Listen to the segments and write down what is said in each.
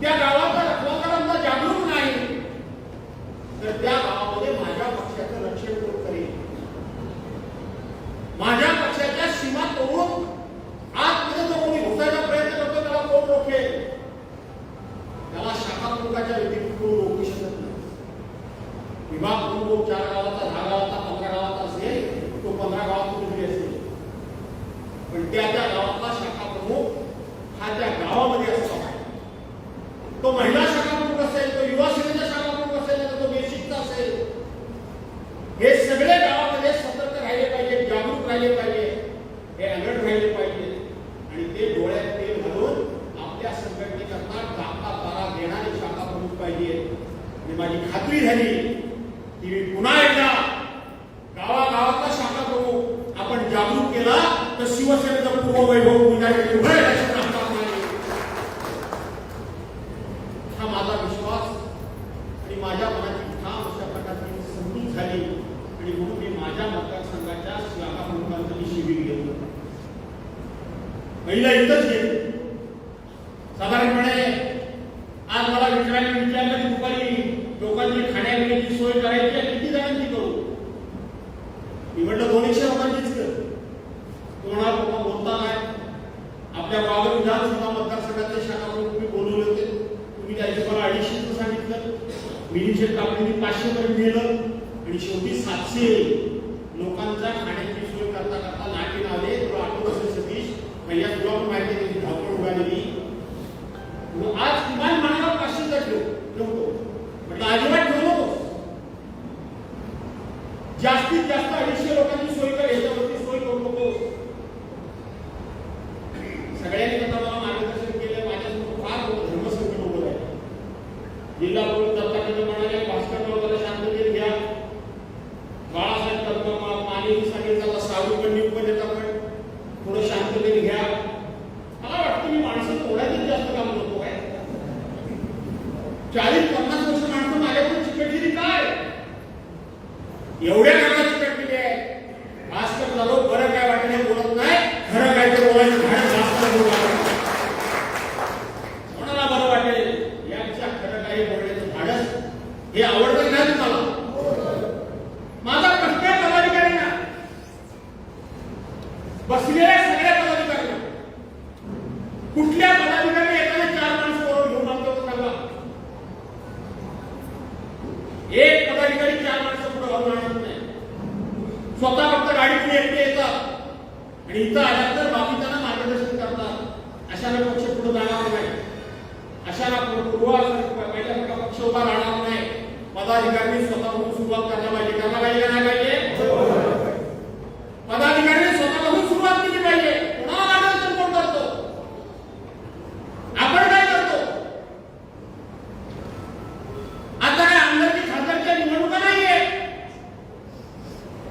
त्या गावाचा रखवाकरांना जागरूक नाही तर त्या गावामध्ये माझ्या पक्षाचं रक्षण कोण करेल माझ्या पक्षाच्या सीमा तोडून आजमध्ये जो कोणी घुसायचा प्रयत्न करतो त्याला कोण रोखेल? त्याला शाखा प्रमुखाच्या व्यतिरिक्त कोण रोखू शकत नाही? विभाग प्रमुख चार गावाचा दहा गावाचा पंधरा गावाचा असेल तो पंधरा गावात कुठेतरी असेल. पण त्या त्या तो महिला शाखा प्रमुख असेल तो युवा सेनेचा शाखा प्रमुख असेल तर तो बेसिकचा असेल. हे सगळे गावामध्ये सतर्क राहिले पाहिजे जागरूक राहिले पाहिजे हे अलर्ट राहिले पाहिजे. आणि ते डोळ्यात तेल घालून आपल्या संघटनेकरता जाता तारा देणारे शाखा प्रमुख पाहिजे. आणि माझी खात्री झाली की मी पुन्हा एकदा गावागावातला शाखा प्रमुख आपण जागरूक केला तर शिवसेनेचं पूर्व वैभव पुन्हा एकदा उभं राहील अशी आशा आहे. हा माझा विश्वास आणि माझ्या मनाची ठाम अशा प्रकारची समजून झाली आणि म्हणून मी माझ्या मतदारसंघाच्या शाखा प्रमुखांचं मी शिबिर घेतलं. पहिलं इथंच घेतलं साधारणपणे आज मला मित्रांनी विचारलं की दुपारी लोकांची खाण्यापिण्याची सोय करायची आहे किती जणांची करू? मी म्हटलं दोनशे लोकांचीच कर. तो लोक बाबा बोलता काय आपल्या बाबत विधानसभा मतदारसंघाचे शाखा प्रमुख मी बोलवले होते तुम्ही त्या हिशोबाला अडीचशेचं सांगितलं कापणी कापडीने पाचशे पर्यंत नेलं आणि शेवटी सातशे लोकांचा खाण्याची सोय करता करता नाटे लावले. तुला आठवत असेल सतीश पहिल्या तुला पण माहिती आहे त्याची धावपळ उडालेली आज किमान मनाला पाचशे तर ठेव. ठेवतो म्हटलं अजिबात ठेवू नकोस. जास्तीत जास्त अडीचशे लोक सोय कर याच्यावरती सोय करू नकोस सगळ्यांनी आता मला मार्गदर्शन केलं माझ्यासमोर फार मोठं धर्मसंकट उभं आहे जिल्हा प्रमुख दत्तात्रय म्हणाले भास्कर जरा शांततेत घ्या बाळासाहेब तत्व माने सांगितलं आता साधू कंडी पण येत आपण थोडं शांततेने घ्या मला वाटतं मी माणसं थोड्यातच जास्त काम करतो काय चाळीस पन्नास वर्ष माणसं माझ्याकडून चिकटलेली काय एवढ्या कामाची प्रक्रिया आहे. मास्टर झालो बरं काय वाटत बोलत नाही खरं काय ते बोलायचं धाडस जास्त बोलावं. कोणाला बरं वाटेल? यांच्या खरं काही बोलण्याचं धाडस हे आवडत नाही तुम्हाला? माझा प्रश्न आहे पदाधिकाऱ्यांना. बसलेल्या सगळ्या पदाधिकाऱ्यांना. कुठल्या पदाधिकारी एक पदाधिकारी चार माणसं पुढे घालून आणत नाही. स्वतः फक्त गाडीतून एकटे येतात. आणि इथं आल्यानंतर बाकीच्यांना मार्गदर्शन करतात. अशाला पक्ष पुढे जाणार नाही. अशाला पूर्वा पहिल्या पक्ष उभा राहणार नाही. पदाधिकाऱ्यांनी स्वतःहून सुरुवात करायला पाहिजे. करायला पाहिजे नाही पाहिजे पदाधिकाऱ्यांनी स्वतःहून सुरुवात केली पाहिजे कोणाला मार्गदर्शन कोण करतो आपण काय करतो आता काय आमदारकी खासदारच्या निवडणुका नाहीये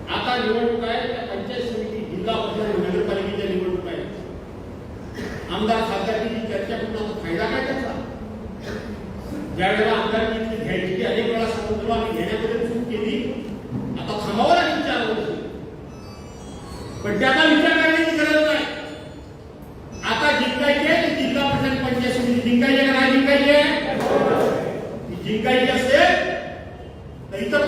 आता निवडणूक आहे त्या पंचायत समिती जिल्हा परिषद नगरपालिकेच्या निवडणूक आहे आमदार खासदारकीची चर्चा करून आता फायदा काय त्याचा? ज्या वेळेला आमदारकीची घ्यायची ती अनेक वेळा सांगितलं आम्ही घेण्यामध्ये चूक केली. आता थांबावं लागेल चार वर्ष. पण त्याचा विचार करण्याची गरज नाही. आता जिंकायची आहे ती जिल्हा परिषद पंचायत समिती जिंकायची का नाही जिंकायची? आहे जिंकायची असेल तर इतर